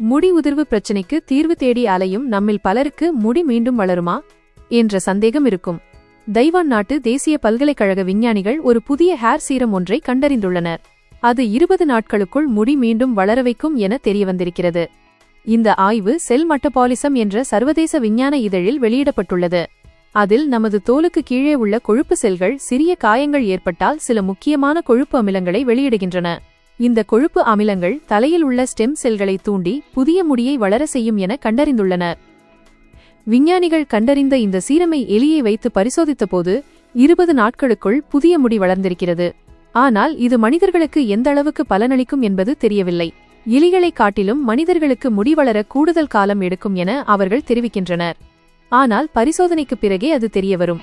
முடி உதிர்வு பிரச்சினைக்கு தீர்வு தேடி அலையும் நம்மில் பலருக்கு முடி மீண்டும் வளருமா? என்ற சந்தேகம் இருக்கும். தைவான் நாட்டு தேசிய பல்கலைக்கழக விஞ்ஞானிகள் ஒரு புதிய ஹேர் சீரம் ஒன்றை கண்டறிந்துள்ளனர். அது இருபது நாட்களுக்குள் முடி மீண்டும் வளர வைக்கும் என தெரியவந்திருக்கிறது. இந்த ஆய்வு செல் மட்டபாலிசம் என்ற சர்வதேச விஞ்ஞான இதழில் வெளியிடப்பட்டுள்ளது. அதில் நமது தோலுக்கு கீழே உள்ள கொழுப்பு செல்கள் சிறிய காயங்கள் ஏற்பட்டால் சில முக்கியமான கொழுப்பு அமிலங்களை வெளியிடுகின்றன. இந்த கொழுப்பு அமிலங்கள் தலையில் உள்ள ஸ்டெம் செல்களை தூண்டி புதிய முடியை வளர செய்யும் என கண்டறிந்துள்ளனர் விஞ்ஞானிகள் கண்டறிந்த இந்த சீரமை எலியை வைத்து பரிசோதித்தபோது இருபது நாட்களுக்குள் புதிய முடி வளர்ந்திருக்கிறது. ஆனால் இது மனிதர்களுக்கு எந்த அளவுக்கு பலனளிக்கும் என்பது தெரியவில்லை. எலிகளைக் காட்டிலும் மனிதர்களுக்கு முடி வளர கூடுதல் காலம் எடுக்கும் என அவர்கள் தெரிவிக்கின்றனர். ஆனால் பரிசோதனைக்குப் பிறகே அது தெரியவரும்